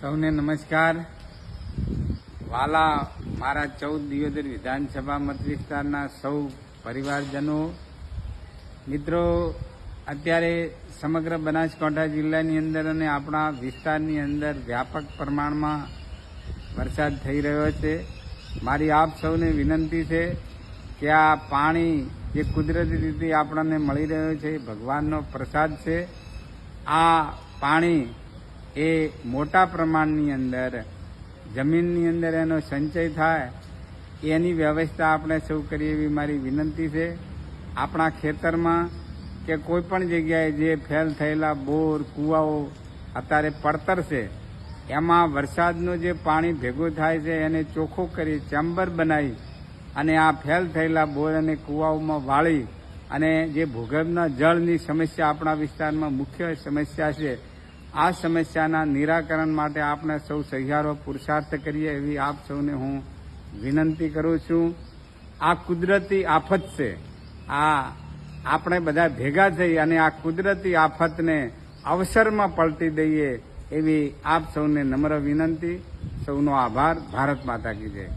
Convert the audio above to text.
સૌને નમસ્કાર. વાલા મારા ચૌદ દિયોદર વિધાનસભા મત વિસ્તારના સૌ પરિવારજનો, મિત્રો, અત્યારે સમગ્ર બનાસકાંઠા જિલ્લાની અંદર અને આપણા વિસ્તારની અંદર વ્યાપક પ્રમાણમાં વરસાદ થઈ રહ્યો છે. મારી આપ સૌને વિનંતી છે કે આ પાણી જે કુદરતી રીતે આપણને મળી રહ્યો છે ભગવાનનો પ્રસાદ છે. આ પાણી એ મોટા પ્રમાણની અંદર, જમીનની અંદર એનો સંચય થાય, એની વ્યવસ્થા આપણે સૌ કરીએ એવી મારી વિનંતી છે. આપણા ખેતરમાં કે કોઈ પણ જગ્યાએ જે ફેલ થયેલા બોર, કૂવાઓ અત્યારે પડતર છે, એમાં વરસાદનું જે પાણી ભેગું થાય છે, એને ચોખ્ખું કરી ચેમ્બર બનાવી અને આ ફેલ થયેલા બોર અને કૂવાઓમાં વાળી અને જે ભૂગર્ભના જળની સમસ્યા આપણા વિસ્તારમાં મુખ્ય સમસ્યા છે આ સમસ્યાના નિરાકરણ માટે આપણે સૌ સહિયારો પુરુષાર્થ કરીએ એવી આપ સૌને હું વિનંતી કરું છું. આ કુદરતી આફત છે. આ આપણે બધા ભેગા થઈ અને આ કુદરતી આફતને અવસરમાં પલટી દઈએ એવી આપ સૌને નમ્ર વિનંતી. સૌનો આભાર. ભારત માતા કી જય.